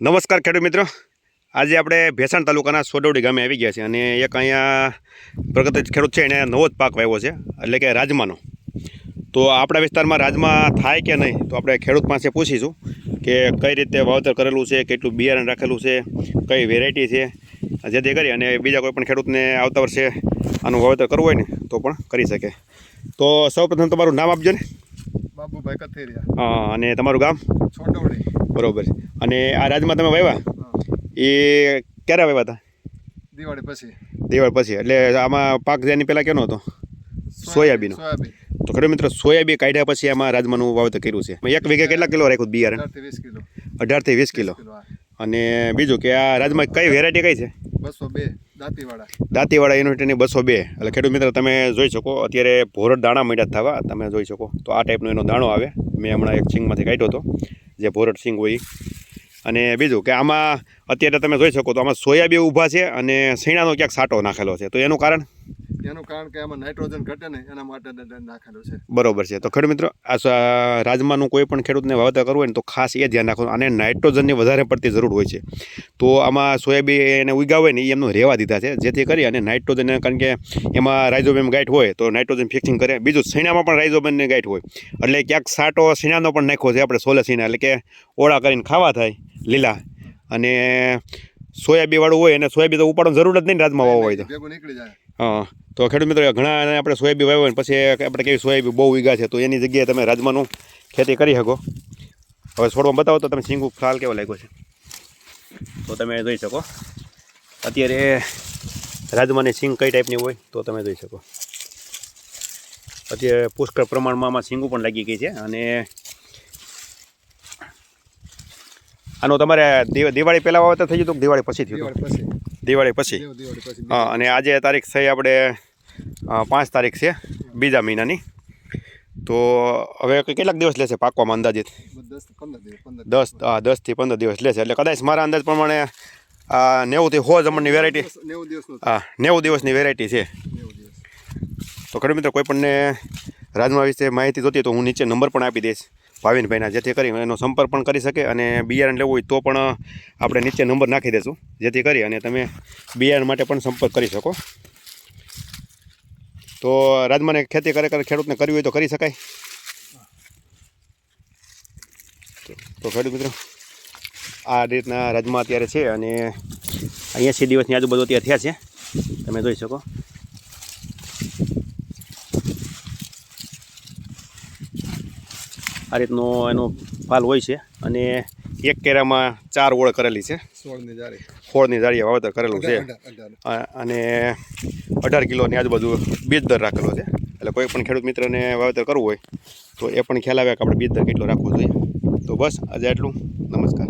નમસ્કાર ખેડૂત મિત્રો. આજે આપણે ભેસાણ તાલુકાના સોડવડી ગામે આવી ગયા છે અને એક અહીંયા પ્રગતિ ખેડૂત છે એને નવો જ પાક વાવ્યો છે એટલે કે રાજમાનો. તો આપણા વિસ્તારમાં રાજમા થાય કે નહીં તો આપણે ખેડૂત પાસે પૂછીશું કે કઈ રીતે વાવતર કરેલું છે કેટલું બિયારણ રાખેલું છે કઈ વેરાયટી છે જેથી કરી અને બીજા કોઈ પણ ખેડૂતને આવતા વર્ષે આનું વાવેતર કરવું હોય ને તો પણ કરી શકે. તો સૌપ્રથમ તમારું નામ આપજો ને. બાબુભાઈ કથેરિયા. હા અને તમારું ગામ? છોટવડી બરોબર છે. અને આ રાજમાં તમે વાવ્યા એ ક્યારે વાવ્યા હતા? દિવાળી પછી. દિવાળી પછી એટલે આમાં પાક જેની પહેલાં કેનો હતો. સોયાબીન. તો ખેડૂત મિત્રો સોયાબીન કાઢ્યા પછી આમાં રાજમાનું વાવેતર કર્યું છે. એક વીઘે કેટલા કિલો રાખ્યું બિયારણ? અઢારથી વીસ કિલો. અને બીજું કે આ રાજમાં કઈ વેરાયટી કઈ છે? બસો બે દાંતીવાળા દાંતીવાડા યુનિવર્સિટીની બસો બે. એટલે ખેડૂત મિત્ર તમે જોઈ શકો અત્યારે ભોરટ દાણા મળ્યા થવા તમે જોઈ શકો. તો આ ટાઈપનો એનો દાણો આવે. મેં હમણાં એક સિંગમાંથી કાઢ્યો હતો જે ભોરટ સિંગ હોય. અને બીજું કે આમાં અત્યારે તમે જોઈ શકો તો આમાં સોયાબીન ઊભા છે અને શીણાનો ક્યાંક સાટો નાખેલો છે. તો એનું કારણ? એનું કારણ કે આમાં નાઇટ્રોજન ઘટે ને એના માટે નાખેલું છે. બરોબર છે. તો ખેડૂત મિત્રો આ રાજમાનું કોઈ પણ ખેડૂતને વાવેતર કરવું હોય ને તો ખાસ એ ધ્યાન રાખવાનું. અને નાઇટ્રોજનની વધારે પડતી જરૂર હોય છે. તો આમાં સોયાબીન એને ઉગાવે ને એ એમનું રહેવા દીધા છે. જેથી કરી અને નાઇટ્રોજન કારણ કે એમાં રાઇઝોબેમ ગાઈટ હોય તો નાઇટ્રોજન ફિક્સિંગ કરે. બીજું શીણામાં પણ રાઇઝોબેનની ગાઈટ હોય. એટલે ક્યાંક સાટો શીણાનો પણ નાખ્યો છે આપણે સોલે શીણા. એટલે કે ઓળા કરીને ખાવા થાય. લીલા. અને સોયાબી વાળું હોય અને સોયાબીન તો ઉપાડવાની જરૂર જ નહીં ને રાજમાં વાવવા હોય તો. નીકળી જાય. હા. તો ખેડૂત મિત્રો ઘણા આપણે સોયાબીન વાવ્યો હોય પછી આપણે કેવી સોયાબીન બહુ વીઘા છે તો એની જગ્યાએ તમે રાજમાનું ખેતી કરી શકો. હવે છોડમાં બતાવો તો તમે સિંગુ ખ્યાલ કેવો લાગ્યો છે? તો તમે જોઈ શકો. અત્યારે રાજમાની સિંગ કઈ ટાઈપની હોય તો તમે જોઈ શકો. અત્યારે પુષ્કળ પ્રમાણમાં આમાં સિંગુ પણ લાગી ગઈ છે અને આનો તમારે દિવાળી પહેલાં વાવેતર થઈ ગયું હતું દિવાળી પછી થયું હતું? દિવાળી પછી. હા અને આજે તારીખ થઈ આપણે પાંચ તારીખ છે બીજા મહિનાની. તો હવે કેટલાક દિવસ લેશે પાકવામાં અંદાજિત? દસ હા દસથી પંદર દિવસ લેશે. એટલે કદાચ મારા અંદાજ પ્રમાણે આ નેવુંથી હો જમણની વેરાયટી હા નેવું દિવસની વેરાયટી છે. તો ખેડૂત મિત્રો કોઈ પણને રાજમા વિશે માહિતી જોતી તો હું નીચે નંબર પણ આપી દઈશ. ભાવિનભાઈના જેથી કરી એનો સંપર્ક પણ કરી શકે અને બિયારણ લેવું હોય તો પણ આપણે નીચે નંબર નાખી દઈશું જેથી કરી અને તમે બિયારણ માટે પણ સંપર્ક કરી શકો. તો રાજમાને ખેતી કરે કરે ખેડૂતને કરવી હોય તો કરી શકાય. તો- ખેડૂત મિત્રો, આ રીતના રાજમા અત્યારે છે અને એંસી દિવસની આજુબાજુ અત્યારે થયા છે? તમે જોઈ શકો. આ રીતનો એનો ફાલ હોય છે અને એક કેરામાં ચાર ઓળ કરેલી છે. સોળની જાળી વાવેતર કરેલું છે. અને અઢાર કિલોની આજુબાજુ બીજ દર રાખેલો છે. એટલે કોઈ પણ ખેડૂત મિત્રને વાવેતર કરવું હોય તો એ પણ ખ્યાલ આવે કે આપણે બીજ દર કેટલો રાખવો જોઈએ. તો બસ આજે આટલું. નમસ્કાર.